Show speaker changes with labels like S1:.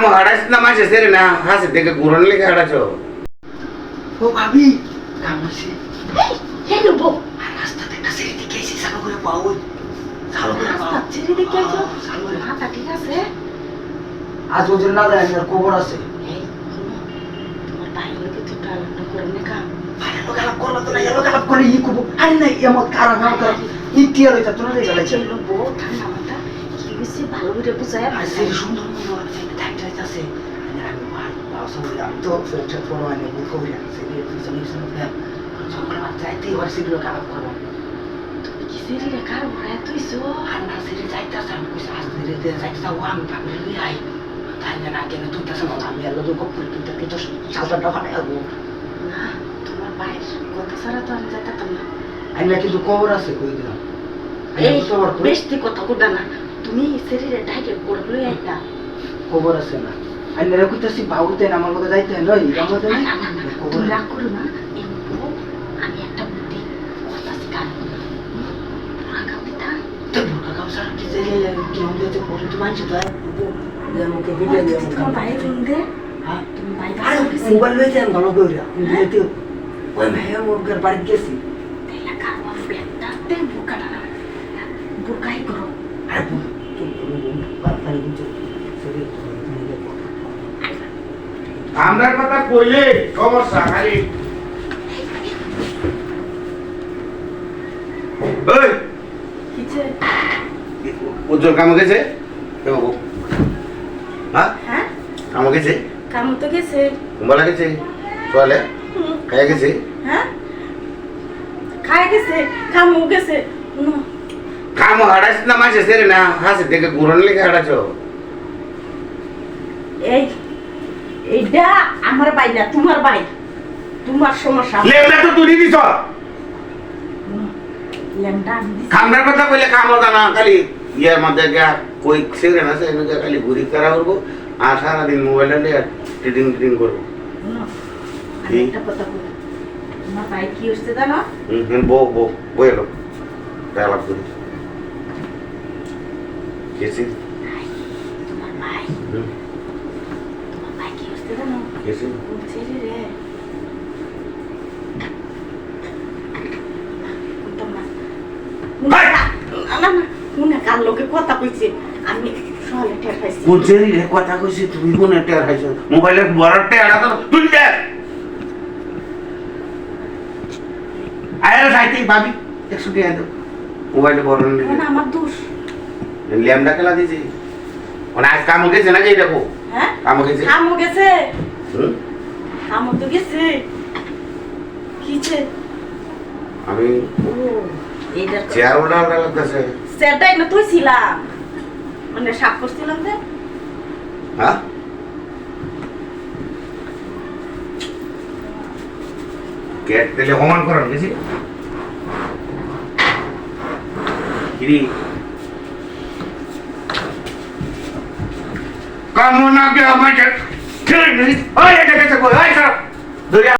S1: কাম হারাইছ না মাসে সেরে না হাসে দেখে ঘুরন লেগে হারাছো
S2: ও ভাবি কামাসি
S3: হেলো বউ
S2: আর রাস্তাতে একটা সিঁড়ি দিকে এসে চালু করে পাও চালু করে পাও
S3: রাস্তা ছেড়ে দেখে আছো
S2: চালু করে
S3: মাথা ঠিক আছে
S2: আজ ওদের না যায় আর খবর আছে
S3: তোমার ভাই লোকে তো টালাটা করে নে কাম
S2: আরে লোক আলাপ করল তো না লোক আলাপ করে ই করব আরে না এমন কারা না কারা ই টিয়া লইতা তোরা রে গেলে
S3: বউ ঠান্ডা হয়েছে ভালো করে বুঝায়
S2: আর সিঁড়ি সুন্দর মনে হয় সেটা থাকতে আছে আমি ভাই বাসা বলি আমি তো সেটা বড় মানে বুঝ না সিঁড়ি পিছনে পিছনে ফেল সকালে বাচ্চা যাইতে এবার সিঁড়ি লোক করব
S3: তুমি কি সেরি কার ভরা তুইছো
S2: আর না আছে আমি কইছি আজ যাব আমি ভাবি লই আই তাই না কেন তুই তাস না আমি এলো তো গপ্প তুই তো কিছু ফাটাই আবো
S3: না তোমার ভাইয়ের কথা ছাড়া তো আমি যেতাম না
S2: আমি কিন্তু খবর আছে কই দিলাম
S3: এই বেশি কথা কইবা না তুমি শরীরে ডাইকে করে লই আইতা
S2: খবর আছে না। আমি না কইতাছি বাউতে না আমার লগে যাইতে আমার
S3: না?
S2: নাই
S3: না না না,
S2: খবর
S3: রাগ করো না আমি একটা বুদ্ধি করতেছি কান পুরা কাউকে থাক
S2: তো বুকা কাম সারা কি যে কি হম দিতে পড়ে তো মানছি তো যে মুকে ভিডিও দিয়ে মুকে
S3: তোমার ভাই ফোন দে
S2: হ্যাঁ
S3: তুমি ভাই
S2: আরে মোবাইল লই যান ভালো কইরা দিতে ওই মেয়ে মোর বাড়ি গেছি
S3: তেলা কারওয়ান বেটা তে বুকাটা না বুকাই করো
S2: আরে তুমি বাড়ি দিতে সরি
S1: সমস্যা খালি। উজ্জ্বল কামে গেছে? বাবু। হ্যাঁ?
S3: হ্যাঁ?
S1: কামে গেছে?
S3: কাম তো গেছে।
S1: কুম্বালা গেছে চলে খাইয়া গেছে?
S3: হ্যাঁ? খায় গেছে কামও গেছে।
S1: কাম হারাইছ না মাসে সেরে না। হাসে দেখে ঘুরন লেগে হারাছো
S3: এই এইটা আমার ভাই না তোমার ভাই তোমার সমস্যা।
S1: লেবলা তো তুলি দিছ।
S3: লেমটা আমি
S1: কথা কইলে কাম জানা খালি ইয়ের মধ্যে গিয়া কই সেরে না সেরে গিয়া খালি ঘুরি করা করব আর সারাদিন মোবাইল নিয়ে টিডিং টিডিং করব। কি?
S3: একটা কথা বলি। তোমার ভাই কি হচ্ছে জানো?
S1: হুম হুম বউ বউ বই এলো। ডায়ালগ করি। গেছি
S3: তোমার ভাই।
S1: হুম।
S3: তোমার না। না না না কথা কইছে আমি টের পাইছি
S1: রে কথা কইছি তুমি কোন টের মোবাইলের বড় টের তো তুই দে আরে সাইতে ভাবি একশো টাকা দাও মোবাইলে বড়
S3: আমার দোষ।
S1: ল্যামডা খেলা দিছি মানে আজ কাম গেছে নাকি দেখো?
S3: হ্যাঁ?
S1: কাম গেছে?
S3: কামও গেছে?
S1: হুম?
S3: তো গেছে। কিছে
S1: আমি চেয়ার উল্টা উল্টা লাগতেছে।
S3: সেটাই না তুই ছিলাম মানে সাপ করছিলাম যে।
S1: হ্যাঁ? গেট দিলে সমান করার গেছি কিরি? কামনা ওই সব ধরে